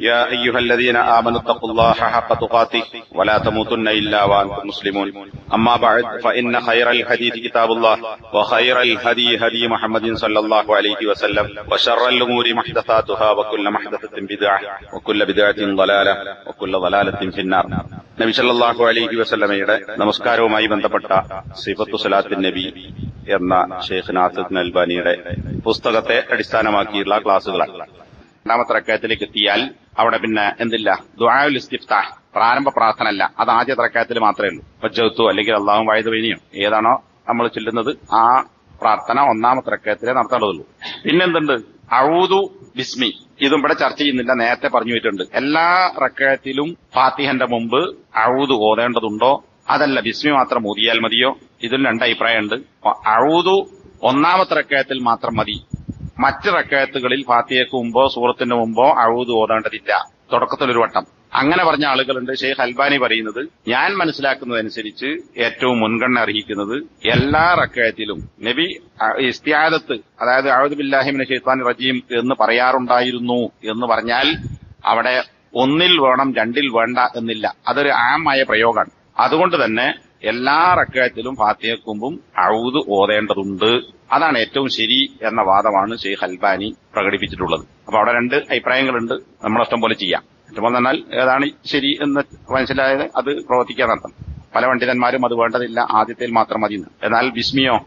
يا أيها الذين آمنوا اتقوا الله حق تقاته ولا تموتن إلا وأنتم مسلمون أما بعد فإن خير الحديث كتاب الله وخير الهدي هدي محمد صلى الله عليه وسلم وشر الأمور محدثاتها وكل محدثة بدعة وكل بدعة ضلالة وكل ضلالة في النار നബി സല്ലല്ലാഹു അലൈഹി വസല്ലമയുടെ നമസ്കാരവുമായി ബന്ധപ്പെട്ട സിഫത്തു സലാത്തിൻ നബി എന്ന ഷെയ്ഖ് നാസിദ് അൽബാനിയുടെ പുസ്തകത്തെ അടിസ്ഥാനമാക്കിയുള്ള ക്ലാസുകളാണ് രണ്ടാമത്തെ റക്കയത്തിലേക്ക് എത്തിയാൽ അവിടെ പിന്നെ എന്തില്ല? ദുആഉൽ ഇസ്തിഫ്താഹ് പ്രാരംഭ പ്രാർത്ഥന അല്ല അത് ആദ്യ തറക്കാത്തിൽ മാത്രമേ ഉള്ളൂ. വജ്ജത്തു അല്ലെങ്കിൽ അള്ളാഹും വായുധ വൈനിയോ ഏതാണോ നമ്മൾ ചെല്ലുന്നത് ആ പ്രാർത്ഥന ഒന്നാമത്തെ റക്കയത്തിലേ നടത്തേണ്ടതുള്ളൂ പിന്നെന്തുണ്ട്? അഊദു ബിസ്മി. ഇതും ഇവിടെ ചർച്ച ചെയ്യുന്നില്ല. നേരത്തെ പറഞ്ഞു വെച്ചിട്ടുണ്ട് എല്ലാ റക്കയത്തിലും ഫാത്തിഹന്റെ മുമ്പ് അഊദു ഓതേണ്ടതുണ്ടോ? അതല്ല. ബിസ്മി മാത്രം ഓതിയാൽ മതിയോ? ഇതിൽ രണ്ട് അഭിപ്രായമുണ്ട്. ഔദു ഒന്നാമത്തെ റക്കയത്തിൽ മാത്രം മതി. മറ്റ് റക്കയത്തുകളിൽ ഫാത്തിയക്ക് മുമ്പോ സൂറത്തിന് മുമ്പോ അഴുത് ഓതേണ്ടതില്ല. തുടക്കത്തിലൊരു വട്ടം. അങ്ങനെ പറഞ്ഞ ആളുകളുണ്ട്. ഷെയ്ഖ് അൽബാനി പറയുന്നത് ഞാൻ മനസ്സിലാക്കുന്നതനുസരിച്ച് ഏറ്റവും മുൻഗണന അർഹിക്കുന്നത് എല്ലാ റക്കയത്തിലും നബി ഇസ്തിയാദത്ത് അതായത് അഴുദ് ബില്ലാഹിമിന് ഷെയ്ത്താൻ റജീം എന്ന് പറയാറുണ്ടായിരുന്നു എന്ന് പറഞ്ഞാൽ അവിടെ ഒന്നിൽ വേണം രണ്ടിൽ വേണ്ട എന്നില്ല. അതൊരു ആമായ പ്രയോഗമാണ്. അതുകൊണ്ട് തന്നെ എല്ലാ റക്കയത്തിലും ഫാത്തിയക്കുമ്പും അഴുത് ഓതേണ്ടതുണ്ട്. അതാണ് ഏറ്റവും ശരി എന്ന വാദമാണ് ഷെയ്ഖ് അൽബാനി പ്രകടിപ്പിച്ചിട്ടുള്ളത്. അപ്പൊ അവിടെ രണ്ട് അഭിപ്രായങ്ങളുണ്ട്. നമ്മളിഷ്ടം പോലെ ചെയ്യാം. ഏറ്റവും എന്നാൽ ഏതാണ് ശരി എന്ന് മനസ്സിലായത് അത് പ്രവർത്തിക്കാൻ നടത്തം പല പണ്ഡിതന്മാരും അത് വേണ്ടതില്ല. ആദ്യത്തിൽ മാത്രം മതി എന്ന്. എന്നാൽ ബിസ്മിയോ?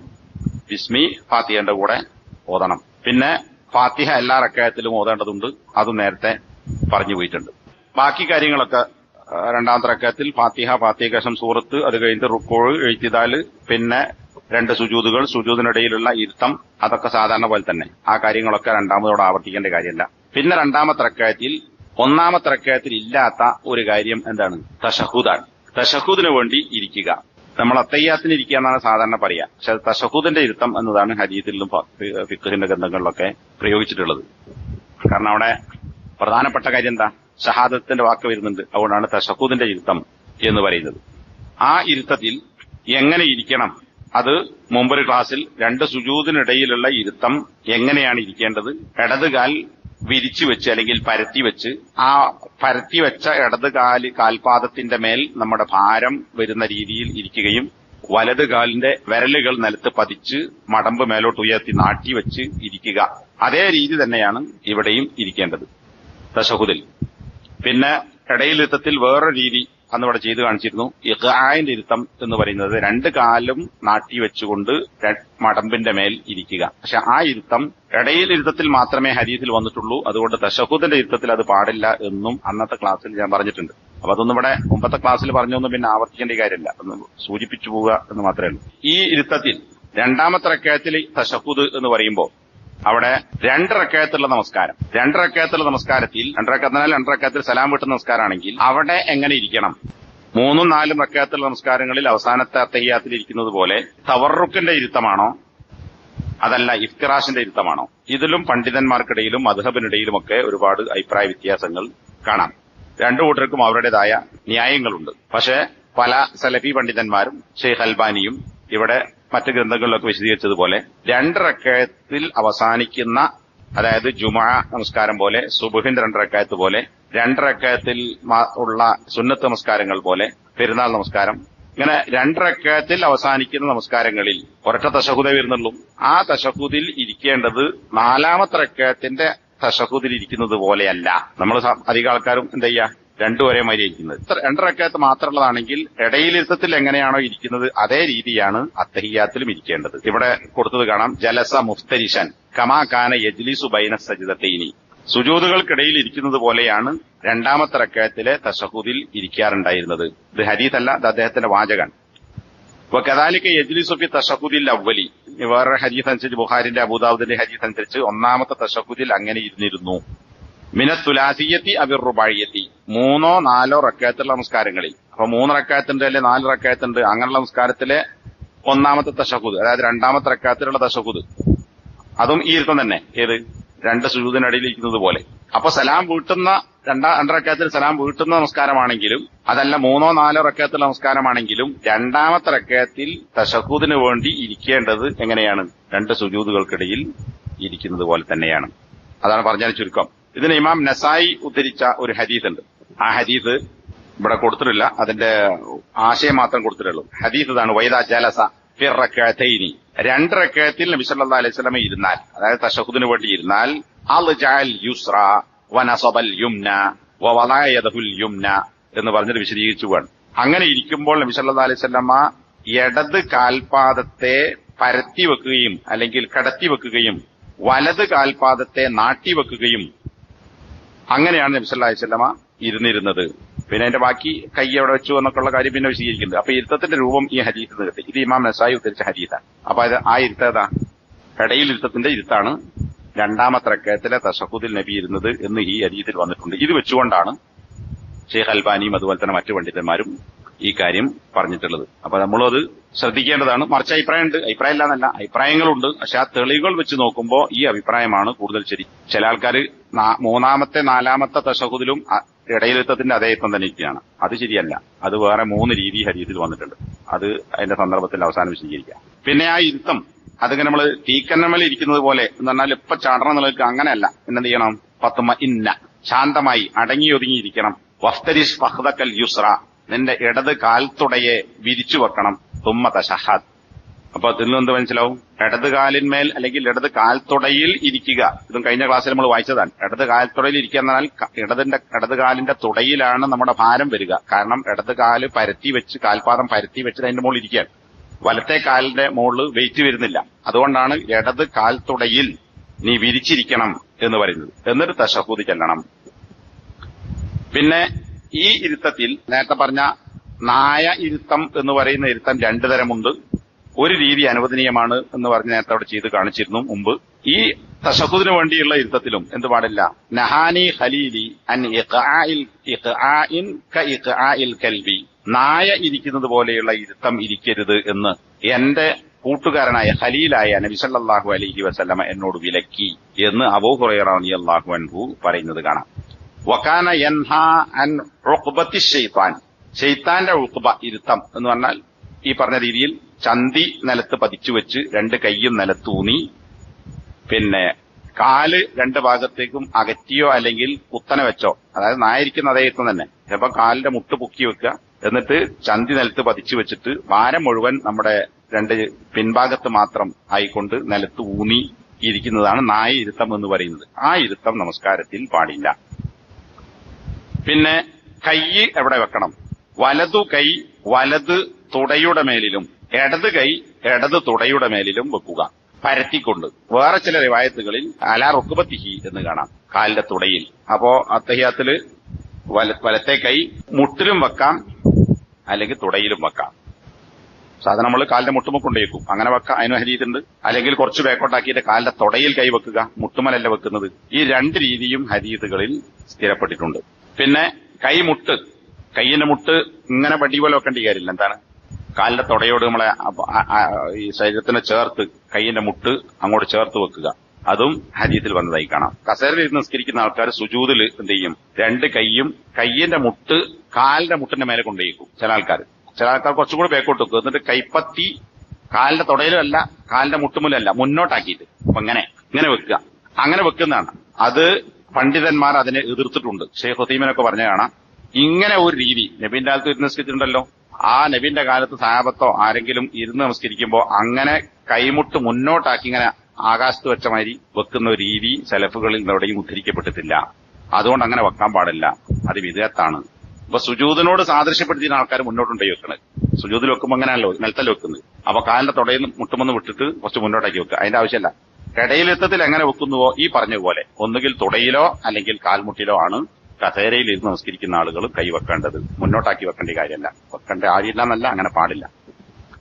ബിസ്മി ഫാത്തിഹന്റെ കൂടെ ഓതണം. പിന്നെ ഫാത്തിഹ എല്ലാ റക്കയത്തിലും ഓതേണ്ടതുണ്ട്. അതും നേരത്തെ പറഞ്ഞു പോയിട്ടുണ്ട്. ബാക്കി കാര്യങ്ങളൊക്കെ ആ, തറക്കത്തിൽ ഫാത്തിഹ ഫാത്തിഹശം സൂറത്ത് അത് കഴിഞ്ഞിട്ട് റുക്കോഴ് എഴുത്തിതാൽ പിന്നെ രണ്ട് സുജൂതുകൾ സുജൂതിനിടയിലുള്ള ഇരുത്തം അതൊക്കെ സാധാരണ പോലെ തന്നെ. ആ കാര്യങ്ങളൊക്കെ രണ്ടാമതോടെ ആവർത്തിക്കേണ്ട കാര്യമല്ല. പിന്നെ രണ്ടാമത്തെ റക്കയത്തിൽ ഒന്നാമത്തെ റക്കയത്തിൽ ഇല്ലാത്ത ഒരു കാര്യം എന്താണ്? തഷഹുദാണ് തഷഹുദിന് വേണ്ടി ഇരിക്കുക. നമ്മൾ അത്തയ്യാത്തിന് ഇരിക്കുക എന്നാണ് സാധാരണ പറയുക പക്ഷെ തഷഹുദിന്റെ ഇരുത്തം എന്നതാണ് ഹരീതിലും ഫിഖിന്റെ ഗ്രന്ഥങ്ങളിലൊക്കെ പ്രയോഗിച്ചിട്ടുള്ളത്. കാരണം അവിടെ പ്രധാനപ്പെട്ട കാര്യം എന്താ? ഷഹാദത്തിന്റെ വാക്ക് വരുന്നുണ്ട്. അതുകൊണ്ടാണ് തഷഹൂദിന്റെ ഇരുത്തം എന്ന് പറയുന്നത്. ആ ഇരുത്തത്തിൽ എങ്ങനെ ഇരിക്കണം? അത് മുമ്പൊരു ക്ലാസ്സിൽ രണ്ട് സുജൂതിനിടയിലുള്ള ഇരുത്തം എങ്ങനെയാണ് ഇരിക്കേണ്ടത്? ഇടതുകാൽ വിരിച്ചു വെച്ച് അല്ലെങ്കിൽ പരത്തി വെച്ച് ആ പരത്തി വെച്ച ഇടത് കാൽ കാൽപാദത്തിന്റെ മേൽ നമ്മുടെ ഭാരം വരുന്ന രീതിയിൽ ഇരിക്കുകയും വലത് കാലിന്റെ വിരലുകൾ നിലത്ത് പതിച്ച് മടമ്പ് മേലോട്ട് ഉയർത്തി നാട്ടി വെച്ച് ഇരിക്കുക. അതേ രീതി തന്നെയാണ് ഇവിടെയും ഇരിക്കേണ്ടത്. തശഹുദിൽ പിന്നെ ഇടയിലിരുത്തത്തിൽ വേറൊരു രീതി അന്ന് ഇവിടെ ചെയ്തു കാണിച്ചിരുന്നു. ഇഹായന്റെ ഇരുത്തം എന്ന് പറയുന്നത് രണ്ട് കാലും നാട്ടി വെച്ചുകൊണ്ട് മടമ്പിന്റെ മേൽ ഇരിക്കുക. പക്ഷെ ആ ഇരുത്തം ഇടയിൽ ഇരുത്തത്തിൽ മാത്രമേ ഹരീതിൽ വന്നിട്ടുള്ളൂ. അതുകൊണ്ട് തശഹുദിന്റെ ഇരുത്തത്തിൽ അത് പാടില്ല എന്നും അന്നത്തെ ക്ലാസ്സിൽ ഞാൻ പറഞ്ഞിട്ടുണ്ട്. അപ്പൊ അതൊന്നും ഇവിടെ മുമ്പത്തെ ക്ലാസ്സിൽ പറഞ്ഞൊന്നും പിന്നെ ആവർത്തിക്കേണ്ട കാര്യമില്ല. ഒന്ന് സൂചിപ്പിച്ചു പോവുക എന്ന് മാത്രമേ ഉള്ളൂ. ഈ ഇരുത്തത്തിൽ രണ്ടാമത്തെ റക്കയത്തിൽ തശഹുദ് എന്ന് പറയുമ്പോൾ അവിടെ രണ്ടരക്കയത്തുള്ള നമസ്കാരം. രണ്ടരക്കയത്തുള്ള നമസ്കാരത്തിൽ രണ്ടരക്കത്തിനാൽ രണ്ടരക്കയത്തിൽ സലാം വിട്ടുന്ന നമസ്കാരമാണെങ്കിൽ അവിടെ എങ്ങനെ ഇരിക്കണം? മൂന്നും നാലും റക്കയത്തുള്ള നമസ്കാരങ്ങളിൽ അവസാനത്തെ അത്തയ്യാത്തിൽ ഇരിക്കുന്നത് പോലെ തവറുക്കിന്റെ ഇരുത്തമാണോ? അതല്ല ഇഫ്തിറാഷിന്റെ ഇരുത്തമാണോ? ഇതിലും പണ്ഡിതന്മാർക്കിടയിലും മധുഹബിനിടയിലുമൊക്കെ ഒരുപാട് അഭിപ്രായ വ്യത്യാസങ്ങൾ കാണാം. രണ്ടു കൂട്ടർക്കും അവരുടേതായ ന്യായങ്ങളുണ്ട്. പക്ഷേ പല സലഫി പണ്ഡിതന്മാരും ഷെയ്ഖ് അൽബാനിയും ഇവിടെ മറ്റ് ഗ്രന്ഥങ്ങളിലൊക്കെ വിശദീകരിച്ചതുപോലെ രണ്ടരക്കയത്തിൽ അവസാനിക്കുന്ന അതായത് ജുമാ നമസ്കാരം പോലെ സുബുഹിന്റെ രണ്ടരക്കയത്ത് പോലെ രണ്ടരക്കയത്തിൽ ഉള്ള സുന്നത്ത് നമസ്കാരങ്ങൾ പോലെ പെരുന്നാൾ നമസ്കാരം ഇങ്ങനെ രണ്ടരക്കയത്തിൽ അവസാനിക്കുന്ന നമസ്കാരങ്ങളിൽ ഒരൊറ്റ തശഹുദേ വരുന്നുള്ളൂ. ആ തശഹുദിൽ ഇരിക്കേണ്ടത് നാലാമത്തെ റക്കയത്തിന്റെ തശഹുദിൽ ഇരിക്കുന്നത് പോലെയല്ല. നമ്മൾ അധികം ആൾക്കാരും എന്താ ചെയ്യാ? രണ്ടു ഒരേ മാതിരി ഇരിക്കുന്നത്. ഇത്ര രണ്ട് റക്കായത്ത് മാത്രമുള്ളതാണെങ്കിൽ ഇടയിലിരുത്തത്തിൽ എങ്ങനെയാണോ ഇരിക്കുന്നത് അതേ രീതിയാണ് അത്തഹിയാത്തിലും ഇരിക്കേണ്ടത്. ഇവിടെ കൊടുത്തത് കാണാം ജലസ മുഫ്തരിഷൻ കമാ കാന യജ്ലിസു ബൈന സജിദത്തൈനി സുജൂതുകൾക്കിടയിൽ ഇരിക്കുന്നത് പോലെയാണ് രണ്ടാമത്തെ റക്കയത്തിലെ തഷഹുദിൽ ഇരിക്കാറുണ്ടായിരുന്നത്. ഇത് ഹരീത് അല്ല അത് അദ്ദേഹത്തിന്റെ വാചകാണ്. അപ്പൊ യജ്ലി യജ്ലിസുഫി തഷഹുദിൽ അവലി വേറെ ഹരീത് അനുസരിച്ച് ബുഹാരിന്റെ അബൂദാബുദിന്റെ ഹരീത് അനുസരിച്ച് ഒന്നാമത്തെ തഷഹുദിൽ അങ്ങനെ ഇരുന്നിരുന്നു. മിനത്തുലാസിയത്തി അവിർ റുബാഴിയത്തി മൂന്നോ നാലോ റക്കായത്തുള്ള നമസ്കാരങ്ങളിൽ അപ്പൊ മൂന്ന് റക്കായത്തുണ്ട് അല്ലെ നാല് റക്കായത്തുണ്ട്. അങ്ങനെയുള്ള നമസ്കാരത്തിലെ ഒന്നാമത്തെ തശഹുദ് അതായത് രണ്ടാമത്തെ റക്കായത്തിലുള്ള തശഹുദ്. അതും ഈ ഇരുത്തം തന്നെ. ഏത്? രണ്ട് സുജൂതിനടിയിൽ ഇരിക്കുന്നത് പോലെ. അപ്പൊ സലാം വീട്ടുന്ന രണ്ടാം രണ്ടറക്കത്തിൽ സലാം വീട്ടുന്ന നമസ്കാരമാണെങ്കിലും അതല്ല മൂന്നോ നാലോ റക്കത്തിൽ നമസ്കാരമാണെങ്കിലും രണ്ടാമത്തെ റക്കത്തിൽ തഷഹൂദിന് വേണ്ടി ഇരിക്കേണ്ടത് എങ്ങനെയാണ്? രണ്ട് സുജൂദുകൾക്കിടയിൽ ഇരിക്കുന്നത് പോലെ തന്നെയാണ്. അതാണ് പറഞ്ഞാൽ ചുരുക്കം. ഇതിന് ഇമാം നസായി ഉദ്ധരിച്ച ഒരു ഹദീസ് ഉണ്ട് ആ ഹദീസ് ഇവിടെ കൊടുത്തിട്ടില്ല. അതിന്റെ ആശയം മാത്രം കൊടുത്തിട്ടുള്ളൂ. ഹദീസ് ഇതാണ് വൈദ ജലസ ഫിർ രണ്ടരക്കഴത്തിൽ നബി അലൈഹി സ്വലമെ ഇരുന്നാൽ അതായത് തഷഹുദിന് വേണ്ടി ഇരുന്നാൽ അൽ ജാൽ യുസ്ര വനസബൽ യുംന വവളഅ യദഹുൽ യുംന എന്ന് പറഞ്ഞിട്ട് വിശദീകരിച്ചു വേണം അങ്ങനെ ഇരിക്കുമ്പോൾ നബി സല്ലല്ലാഹു അലൈഹി സ്വലമ ഇടത് കാൽപാദത്തെ പരത്തി വെക്കുകയും അല്ലെങ്കിൽ കടത്തി വെക്കുകയും വലത് കാൽപാദത്തെ നാട്ടി വെക്കുകയും അങ്ങനെയാണ് നബി സല്ലല്ലാഹു അലൈഹി ഇരുന്നിരുന്നത്. പിന്നെ അതിന്റെ ബാക്കി കൈ എവിടെ വെച്ചു എന്നൊക്കെയുള്ള കാര്യം പിന്നെ വിശദീകരിക്കുന്നത് അപ്പൊ ഇരുത്തത്തിന്റെ രൂപം ഈ ഹരീത്ത് നിന്ന് കിട്ടി. ഇത് ഇമാം നസായി ഉദ്ധരിച്ച ഹദീസാണ്. അപ്പൊ അത് ആ ഇരുത്ത ഏതാ? കടയിൽ ഇരുത്തത്തിന്റെ ഇരുത്താണ് രണ്ടാമത്തെ റക്കയത്തിലെ തഷഹുദിൽ നബി ഇരുന്നത് എന്ന് ഈ ഹദീസിൽ വന്നിട്ടുണ്ട്. ഇത് വെച്ചുകൊണ്ടാണ് ഷെയ്ഖ് അൽബാനിയും അതുപോലെ തന്നെ മറ്റു പണ്ഡിതന്മാരും ഈ കാര്യം പറഞ്ഞിട്ടുള്ളത്. അപ്പൊ നമ്മളത് ശ്രദ്ധിക്കേണ്ടതാണ്. മറിച്ച് അഭിപ്രായമുണ്ട്. അഭിപ്രായം ഇല്ലാന്നല്ല. അഭിപ്രായങ്ങളുണ്ട്. പക്ഷെ ആ തെളിവുകൾ വെച്ച് നോക്കുമ്പോൾ ഈ അഭിപ്രായമാണ് കൂടുതൽ ശരി. ചില ആൾക്കാർ മൂന്നാമത്തെ നാലാമത്തെ തഷഹുദിലും അ- ഇടയിലെത്തത്തിന്റെ അതേ യുദ്ധം തന്നെ ഇരിക്കുകയാണ്. അത് ശരിയല്ല. അത് വേറെ മൂന്ന് രീതി ഹരീതിൽ വന്നിട്ടുണ്ട്. അത് അതിന്റെ സന്ദർഭത്തിൽ അവസാനം വിശദീകരിക്കാം. പിന്നെ ആ ഇരുത്തം അതിങ്ങനെ നമ്മൾ തീക്കന്നമൽ ഇരിക്കുന്നത് പോലെ എന്ന് പറഞ്ഞാൽ ഇപ്പൊ ചാടണം നിലയ്ക്ക് അങ്ങനെയല്ല. പിന്നെന്ത് ചെയ്യണം? പത്തുമ ഇന്ന. ശാന്തമായി അടങ്ങി ഒതുങ്ങിയിരിക്കണം വഫ്തരിഷ് ഫഹ്ദക്കൽ യുസ്ര. നിന്റെ ഇടത് കാൽത്തുടയെ വിരിച്ചു വെക്കണം തുമ്മ തഷഹാദ് അപ്പൊ അതിൽ നിന്ന് മനസ്സിലാവും? ഇടത് കാലിന്മേൽ അല്ലെങ്കിൽ ഇടത് കാൽത്തുടയിൽ ഇരിക്കുക. ഇതും കഴിഞ്ഞ ക്ലാസ്സിൽ നമ്മൾ വായിച്ചതാണ്. ഇടത് കാൽത്തുടയിൽ ഇരിക്കുക എന്നാൽ ഇടതിന്റെ ഇടത് കാലിന്റെ തുടയിലാണ് നമ്മുടെ ഭാരം വരിക. കാരണം ഇടത് കാൽ പരത്തി വെച്ച് കാൽപാദം പരത്തി വെച്ച് അതിന്റെ മുകളിൽ ഇരിക്കുകയാണ്. വലത്തെ കാലിന്റെ മുകളിൽ വെയിറ്റ് വരുന്നില്ല. അതുകൊണ്ടാണ് ഇടത് കാൽത്തുടയിൽ നീ വിരിച്ചിരിക്കണം എന്ന് പറയുന്നത്. എന്നിട്ട് തശഹൂദ് ചെല്ലണം. പിന്നെ ഈ ഇരുത്തത്തിൽ നേരത്തെ പറഞ്ഞ നായ ഇരുത്തം എന്ന് പറയുന്ന ഇരുത്തം രണ്ടു തരമുണ്ട് ഒരു രീതി അനുവദനീയമാണ് എന്ന് പറഞ്ഞ് നേരത്തെ അവിടെ ചെയ്ത് കാണിച്ചിരുന്നു മുമ്പ്. ഈ തശഹുദിന് വേണ്ടിയുള്ള ഇരുത്തത്തിലും എന്ത് പാടില്ല. നഹാനി ഹലീലി അൻ കൽബി. നായ ഇരിക്കുന്നത് പോലെയുള്ള ഇരുത്തം ഇരിക്കരുത് എന്ന് എന്റെ കൂട്ടുകാരനായ ഖലീലായ നബി സല്ലല്ലാഹു അലൈഹി വസല്ലമ എന്നോട് വിലക്കി എന്ന് അബൂ ഹുറൈറ റളിയല്ലാഹു അൻഹു പറയുന്നത് കാണാം. വക്കാന യൻഹാ അൻ ഷെയ്ത്താൻ ഷെയ്ത്താന്റെ ഉഖ്ബ ഇരുത്തം എന്ന് പറഞ്ഞാൽ ഈ പറഞ്ഞ രീതിയിൽ ചന്തി നിലത്ത് പതിച്ചു വെച്ച് രണ്ട് കൈയും നിലത്തൂന്നി പിന്നെ കാൽ രണ്ട് ഭാഗത്തേക്കും അകറ്റിയോ അല്ലെങ്കിൽ കുത്തനെ വെച്ചോ. അതായത് നായിരിക്കുന്ന അതേ യുദ്ധം തന്നെ. ചിലപ്പോൾ കാലിന്റെ മുട്ട് പൊക്കി വെക്കുക. എന്നിട്ട് ചന്തി നിലത്ത് പതിച്ചു വെച്ചിട്ട് വാരം മുഴുവൻ നമ്മുടെ രണ്ട് പിൻഭാഗത്ത് മാത്രം ആയിക്കൊണ്ട് നിലത്ത് ഊന്നി ഇരിക്കുന്നതാണ് നായ ഇരുത്തം എന്ന് പറയുന്നത്. ആ ഇരുത്തം നമസ്കാരത്തിൽ പാടില്ല. പിന്നെ കൈ എവിടെ വെക്കണം? വലതു കൈ വലത് തുടയുടെ മേലിലും ഇടത് കൈ ഇടത് തുടയുടെ മേലിലും വെക്കുക. പരത്തിക്കൊണ്ട്. വേറെ ചില റിവായത്തുകളിൽ അല റുക്കുബത്തിഹി എന്ന് കാണാം കാലിന്റെ തുടയിൽ. അപ്പോ അത്തഹ്യാത്തിൽ വല വലത്തെ കൈ മുട്ടിലും വെക്കാം അല്ലെങ്കിൽ തുടയിലും വെക്കാം. സാധാരണ നമ്മൾ കാലിന്റെ മുട്ടുമുക്ക് കൊണ്ടുവയ്ക്കും അങ്ങനെ വെക്കാം അതിന് ഹരീതുണ്ട്. അല്ലെങ്കിൽ കുറച്ച് ബേക്കോട്ടാക്കിയിട്ട് കാലിന്റെ തുടയിൽ കൈ വെക്കുക മുട്ടുമലല്ല വെക്കുന്നത്. ഈ രണ്ട് രീതിയും ഹരീതുകളിൽ സ്ഥിരപ്പെട്ടിട്ടുണ്ട്. പിന്നെ കൈമുട്ട്. കൈയിന്റെ മുട്ട് ഇങ്ങനെ വടി പോലെ വെക്കേണ്ട കാര്യമില്ല. എന്താണ്? കാലിന്റെ തുടയോട് നമ്മളെ ഈ ശരീരത്തിനെ ചേർത്ത് കൈയിന്റെ മുട്ട് അങ്ങോട്ട് ചേർത്ത് വെക്കുക. അതും ഹരീത്തിൽ വന്നതായി കാണാം. കസേരയിൽ നിസ്കരിക്കുന്ന ആൾക്കാർ സുജൂതിൽ എന്ത് ചെയ്യും? രണ്ട് കൈയും കൈയിന്റെ മുട്ട് കാലിന്റെ മുട്ടിന്റെ മേലെ കൊണ്ടുപോയിക്കും ചില ആൾക്കാർ ചില ആൾക്കാർ കുറച്ചും കൂടി ബേക്കോട്ട് വെക്കും. എന്നിട്ട് കൈപ്പത്തി കാലിന്റെ തുടയിലല്ല കാലിന്റെ മുട്ടുമുലല്ല മുന്നോട്ടാക്കിയിട്ട്. അപ്പൊ ഇങ്ങനെ ഇങ്ങനെ വെക്കുക. അങ്ങനെ വെക്കുന്നതാണ്. അത് പണ്ഡിതന്മാർ അതിനെ എതിർത്തിട്ടുണ്ട്. ഷെയ്ഖ് ഹുദീമിനൊക്കെ പറഞ്ഞ കാണാം. ഇങ്ങനെ ഒരു രീതി. നബീന്റെ കാലത്ത് നിസ്കരിച്ചിട്ടുണ്ടല്ലോ. ആ നബിന്റെ കാലത്ത് സാഹബത്തോ ആരെങ്കിലും ഇരുന്ന് നമസ്കരിക്കുമ്പോ അങ്ങനെ കൈമുട്ട് മുന്നോട്ടാക്കി ഇങ്ങനെ ആകാശത്ത് വെച്ച മാതിരി വെക്കുന്ന രീതി സെലഫുകളിൽ എവിടെയും ഉദ്ധരിക്കപ്പെട്ടിട്ടില്ല. അതുകൊണ്ട് അങ്ങനെ വെക്കാൻ പാടില്ല. അത് വിധേയത്താണ്. ഇപ്പൊ സുജൂതിനോട് സാദൃശ്യപ്പെടുത്തിയ ആൾക്കാർ മുന്നോട്ടുണ്ടായി വെക്കണത് സുജൂതിൽ വെക്കുമ്പോൾ അങ്ങനെയാണല്ലോ നിലത്തല്ല വെക്കുന്നത്. അപ്പൊ കാലിന്റെ തുടയിൽ മുട്ടുമെന്ന് വിട്ടിട്ട് കുറച്ച് മുന്നോട്ടാക്കി വെക്കുക. അതിന്റെ ആവശ്യമല്ല ഇടയിലെത്തത്തിൽ എങ്ങനെ വെക്കുന്നുവോ ഈ പറഞ്ഞ പോലെ ഒന്നുകിൽ തുടയിലോ അല്ലെങ്കിൽ കാൽമുട്ടിലോ ആണ് കസേരയിൽ ഇരുന്ന് നമസ്കരിക്കുന്ന ആളുകൾ കൈവെക്കേണ്ടത് മുന്നോട്ടാക്കി വെക്കേണ്ട കാര്യമല്ല. വെക്കേണ്ട കാര്യമില്ല എന്നല്ല അങ്ങനെ പാടില്ല.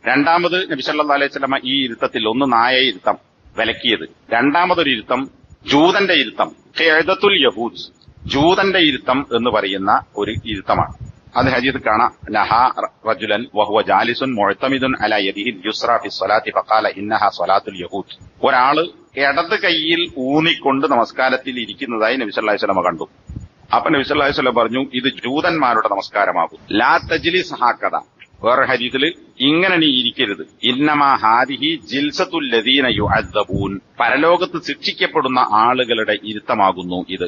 രണ്ടാമത് നബിസല്ലാ അലൈഹി വസല്ലമ ഈ ഇരുത്തത്തിൽ ഒന്ന് നായ ഇരുത്തം വിലക്കിയത്. രണ്ടാമതൊരു ഇരുത്തം ജൂതന്റെ ഇരുത്തം ഖേദത്തുൽ യഹൂദ്. ജൂതന്റെ ഇരുത്തം എന്ന് പറയുന്ന ഒരു ഇരുത്തമാണ്. അത് ഹജീദ് കാണാം. നഹ റജുലൻ വഹുവ ജാലിസുൻ മൊഴത്തമിദുൻ അല യദിഹിൽ യുസ്ര ഫി സ്വലാത്തി ഫഖാല ഇന്നഹ സ്വലാത്തുൽ യഹൂദ്. ഒരാൾ ഇടത് കൈയിൽ ഊന്നിക്കൊണ്ട് നമസ്കാരത്തിൽ ഇരിക്കുന്നതായി നബി സല്ലല്ലാഹു അലൈഹി കണ്ടു. അപ്പൊ നബി സല്ലല്ലാഹു പറഞ്ഞു ഇത് ജൂതന്മാരുടെ നമസ്കാരമാകും. ലാ തജ്ലിസ് സഹാക്കഥ വേറെ ഹദീസിൽ ഇങ്ങനെ നീ ഇരിക്കരുത്. ഇന്നമാ ഹാരിഹി ജിൽസത്തുൽ ലദീന യുഅദ്ദബൂൻ. പരലോകത്ത് ശിക്ഷിക്കപ്പെടുന്ന ആളുകളുടെ ഇരുത്തമാകുന്നു ഇത്.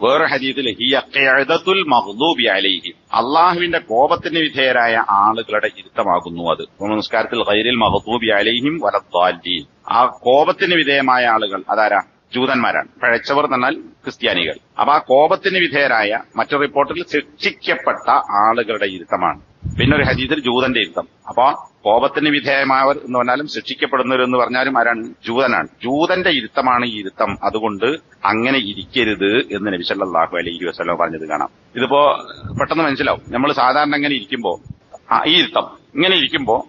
വേറെ ഹദീസിൽ ഹിയ ഖിഅദത്തുൽ മഗ്ദൂബി അലൈഹി. അള്ളാഹുവിന്റെ കോപത്തിന് വിധേയരായ ആളുകളുടെ ഇരുത്തമാകുന്നു അത്. നമസ്കാരത്തിൽ ഖൈരിൽ മഗ്ദൂബി അലൈഹിം വലദ്ദാലീൻ ആ കോപത്തിന് വിധേയമായ ആളുകൾ അതാരാ? ജൂതന്മാരാണ്. പഴച്ചവർ എന്നാൽ ക്രിസ്ത്യാനികൾ. അപ്പൊ ആ കോപത്തിന് വിധേയരായ മറ്റൊരു റിപ്പോർട്ടിൽ ശിക്ഷിക്കപ്പെട്ട ആളുകളുടെ ഇരുത്തമാണ്. പിന്നെ ഒരു ഹജീദിൽ ജൂതന്റെ ഇരുത്തം. അപ്പൊ കോപത്തിന് വിധേയമായവർ എന്ന് പറഞ്ഞാലും ശിക്ഷിക്കപ്പെടുന്നവർ എന്ന് പറഞ്ഞാലും ആരാണ്? ജൂതനാണ്. ജൂതന്റെ ഇരുത്തമാണ് ഈ ഇരുത്തം. അതുകൊണ്ട് അങ്ങനെ ഇരിക്കരുത് എന്ന് നബി സല്ലല്ലാഹു അലൈഹി വസല്ലം പറഞ്ഞത് കാണാം. ഇതിപ്പോ പെട്ടെന്ന് മനസ്സിലാവും. നമ്മൾ സാധാരണ ഇങ്ങനെ ഇരിക്കുമ്പോ ഈ ഇരുത്തം. ഇങ്ങനെ ഇരിക്കുമ്പോ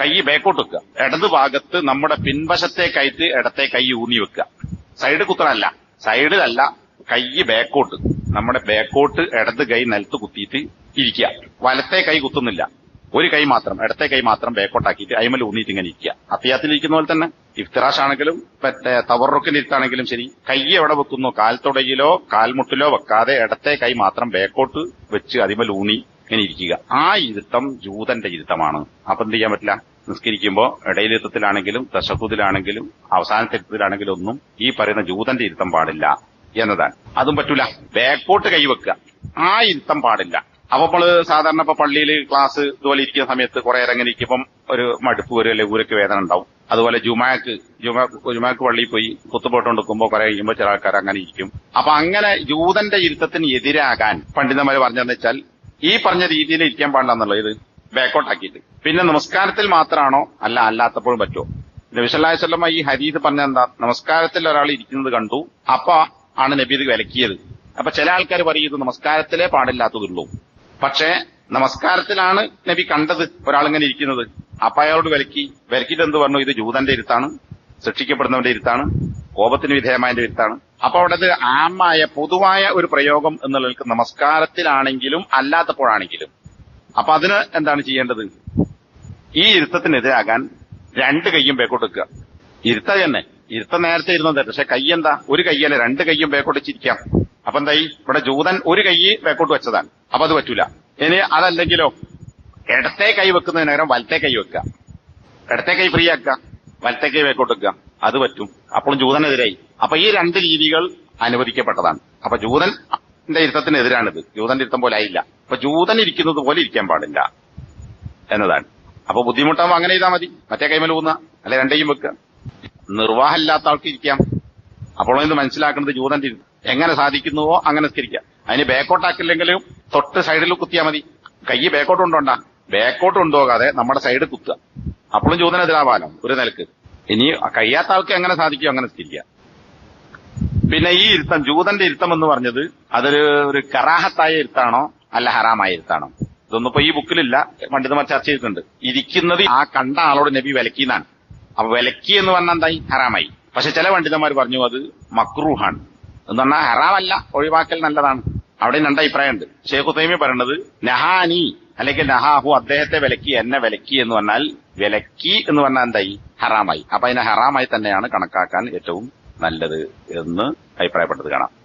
കൈ ബേക്കോട്ട് വെക്കുക. ഇടതുഭാഗത്ത് നമ്മുടെ പിൻവശത്തെ കൈത്ത് ഇടത്തെ കൈ ഊന്നി വെക്കുക. സൈഡ് കുത്തണല്ല. സൈഡിലല്ല കൈ ബാക്കോട്ട് നമ്മുടെ ബാക്കോട്ട് ഇടത് കൈ നിലത്ത് കുത്തിയിട്ട് ഇരിക്കുക. വലത്തെ കൈ കുത്തുന്നില്ല. ഒരു കൈ മാത്രം ഇടത്തെ കൈ മാത്രം ബാക്കോട്ടാക്കിയിട്ട് അയിമൽ ഊന്നിയിട്ട് ഇങ്ങനെ ഇരിക്കുക. അത്യാത്തിൽ ഇരിക്കുന്ന പോലെ തന്നെ ഇഫ്തിറാഷ് ആണെങ്കിലും മറ്റേ തവറുക്കിന്റെ ഇരുത്താണെങ്കിലും ശരി കൈ എവിടെ വെക്കുന്നു? കാൽത്തുടയിലോ കാൽമുട്ടിലോ വെക്കാതെ ഇടത്തെ കൈ മാത്രം ബാക്കോട്ട് വെച്ച് അതിമൽ ഊന്നി ഇങ്ങനെ ഇരിക്കുക. ആ ഇരുത്തം ജൂതന്റെ ഇരുത്തമാണ്. അപ്പൊ എന്ത് ചെയ്യാൻ പറ്റില്ല? നിസ്കരിക്കുമ്പോ ഇടയിലിരുത്തത്തിലാണെങ്കിലും ദശക്കുതിലാണെങ്കിലും അവസാനത്തെ ഇരുത്തത്തിലാണെങ്കിലും ഒന്നും ഈ പറയുന്ന ജൂതന്റെ ഇരുത്തം പാടില്ല എന്നതാണ്. അതും പറ്റൂല. ബാക്കോട്ട് കൈവെക്കുക. ആ ഇരുത്തം പാടില്ല. അപ്പൊ നമ്മൾ സാധാരണ ഇപ്പൊ പള്ളിയിൽ ക്ലാസ് ഇതുപോലെ ഇരിക്കുന്ന സമയത്ത് കുറെ ഇറങ്ങി ഒരു മടുപ്പ് വരും അല്ലെങ്കിൽ ഊരക്ക് വേദന ഉണ്ടാവും. അതുപോലെ ജുമാക്ക് ജുമാ ജുമാക്ക് പള്ളിയിൽ പോയി കുത്തുപോട്ടോണ്ട് നിൽക്കുമ്പോൾ കുറെ കഴിയുമ്പോൾ ചില ആൾക്കാർ അങ്ങനെ ഇരിക്കും. അപ്പൊ അങ്ങനെ ജൂതന്റെ ഇരുത്തത്തിന് എതിരാകാൻ പണ്ഡിതന്മാർ പറഞ്ഞതെന്ന് വെച്ചാൽ ഈ പറഞ്ഞ രീതിയിൽ ഇരിക്കാൻ പാടില്ല എന്നുള്ളത് ബാക്കോട്ടാക്കിയിട്ട്. പിന്നെ നമസ്കാരത്തിൽ മാത്രമാണോ അല്ല അല്ലാത്തപ്പോഴും പറ്റുമോ നബിസല്ലാഹി സ്വല്ലമ്മ ഈ ഹരീത് പറഞ്ഞ എന്താ? നമസ്കാരത്തിൽ ഒരാൾ ഇരിക്കുന്നത് കണ്ടു. അപ്പൊ ആണ് നബി ഇത് വിലക്കിയത്. അപ്പൊ ചില ആൾക്കാർ പറയും ഇത് നമസ്കാരത്തിലേ പാടില്ലാത്തതുള്ളൂ. പക്ഷേ നമസ്കാരത്തിലാണ് നബി കണ്ടത് ഒരാളിങ്ങനെ ഇരിക്കുന്നത്. അപ്പൊ അയാളോട് വിലക്കി വിലക്കിയിട്ട് എന്ത് പറഞ്ഞു? ഇത് ജൂതന്റെ ഇരുത്താണ് ശിക്ഷിക്കപ്പെടുന്നവന്റെ ഇരുത്താണ് കോപത്തിന് വിധേയമായതിന്റെ ഇരുത്താണ്. അപ്പൊ അവിടെ ആമായ പൊതുവായ ഒരു പ്രയോഗം എന്നുള്ളവർക്ക് നമസ്കാരത്തിലാണെങ്കിലും അല്ലാത്തപ്പോഴാണെങ്കിലും അപ്പൊ അതിന് എന്താണ് ചെയ്യേണ്ടത്? ഈ ഇരുത്തത്തിനെതിരാകാൻ രണ്ട് കൈയും ബേക്കോട്ട് ഇരുത്ത തന്നെ. ഇരുത്ത നേരത്തെ ഇരുന്നത് പക്ഷെ കൈ എന്താ? ഒരു കൈയല്ല രണ്ട് കൈയും ബേക്കോട്ട് അപ്പൊ എന്തായി? ഇവിടെ ജൂതൻ ഒരു കൈ ബേക്കോട്ട് വെച്ചതാണ്. അപ്പൊ അത് പറ്റൂല. ഇനി അതല്ലെങ്കിലോ? ഇടത്തെ കൈ വെക്കുന്നതിന് നേരം വലത്തെ കൈ വെക്കുക. ഇടത്തെ കൈ ഫ്രീ ആക്കുക. വലത്തെ കൈ ബേക്കോട്ട് വെക്കുക. അത് പറ്റും. അപ്പോഴും ജൂതനെതിരായി. അപ്പൊ ഈ രണ്ട് രീതികൾ അനുവദിക്കപ്പെട്ടതാണ്. അപ്പൊ ജൂതൻ ഇരുത്തത്തിനെതിരാണിത്. ജൂതന്റെ ഇരുത്തം പോലെ ആയില്ല അപ്പൊ ജൂതൻ ഇരിക്കുന്നത് പോലെ ഇരിക്കാൻ പാടില്ല. എന്നതാണ്. അപ്പൊ ബുദ്ധിമുട്ടാവുമ്പോൾ അങ്ങനെ ചെയ്താൽ മതി. മറ്റേ കൈമൽ ഊന്ന അല്ലെ രണ്ടേയും വെക്കുക നിർവാഹമില്ലാത്ത ആൾക്ക് ഇരിക്കാം. അപ്പോൾ ഇത് മനസ്സിലാക്കുന്നത് ജൂതന്റെ എങ്ങനെ സാധിക്കുന്നുവോ അങ്ങനെ സ്കരിക്കാം അതിന് ബാക്കോട്ടാക്കില്ലെങ്കിലും തൊട്ട് സൈഡിൽ കുത്തിയാൽ മതി. കൈ ബാക്കോട്ട് കൊണ്ടോണ്ട ബാക്കോട്ട് കൊണ്ടുപോകാതെ നമ്മുടെ സൈഡ് കുത്തുക. അപ്പോഴും ജൂതനെതിരാവാലോ ഒരു നിലയ്ക്ക്. ഇനി കഴിയാത്ത ആൾക്ക് എങ്ങനെ സാധിക്കും അങ്ങനെ സ്കരിക്കാം പിന്നെ ഈ ഇരുത്തം ജൂതന്റെ ഇരുത്തം എന്ന് പറഞ്ഞത് അതൊരു ഒരു കറാഹത്തായ ഇരുത്താണോ? അല്ല ഹറാമായിരുത്താണോ? ഇതൊന്നും ഇപ്പൊ ഈ ബുക്കിലില്ല. പണ്ഡിതന്മാർ ചർച്ച ചെയ്തിട്ടുണ്ട്. ഇരിക്കുന്നത് ആ കണ്ട ആളോട് നബി വിലക്കിന്നാണ് അപ്പൊ വിലക്കി എന്ന് പറഞ്ഞാൽ എന്തായി? ഹറാമായി. പക്ഷെ ചില പണ്ഡിതന്മാർ പറഞ്ഞു അത് മക്രൂഹാണ്. എന്ന് പറഞ്ഞാൽ ഹറാമല്ല ഒഴിവാക്കൽ നല്ലതാണ്. അവിടെ രണ്ട് അഭിപ്രായമുണ്ട്. ഷേഖ് ഹുസൈമി പറയുന്നത് നഹാനി അല്ലെങ്കിൽ നഹാഹു അദ്ദേഹത്തെ വിലക്കി എന്നെ വിലക്കി എന്ന് പറഞ്ഞാൽ വിലക്കി എന്ന് പറഞ്ഞാൽ എന്തായി? ഹറാമായി. അപ്പൊ അതിനെ ഹറാമായി തന്നെയാണ് കണക്കാക്കാൻ ഏറ്റവും നല്ലത് എന്ന് അഭിപ്രായപ്പെട്ടത് കാണാം.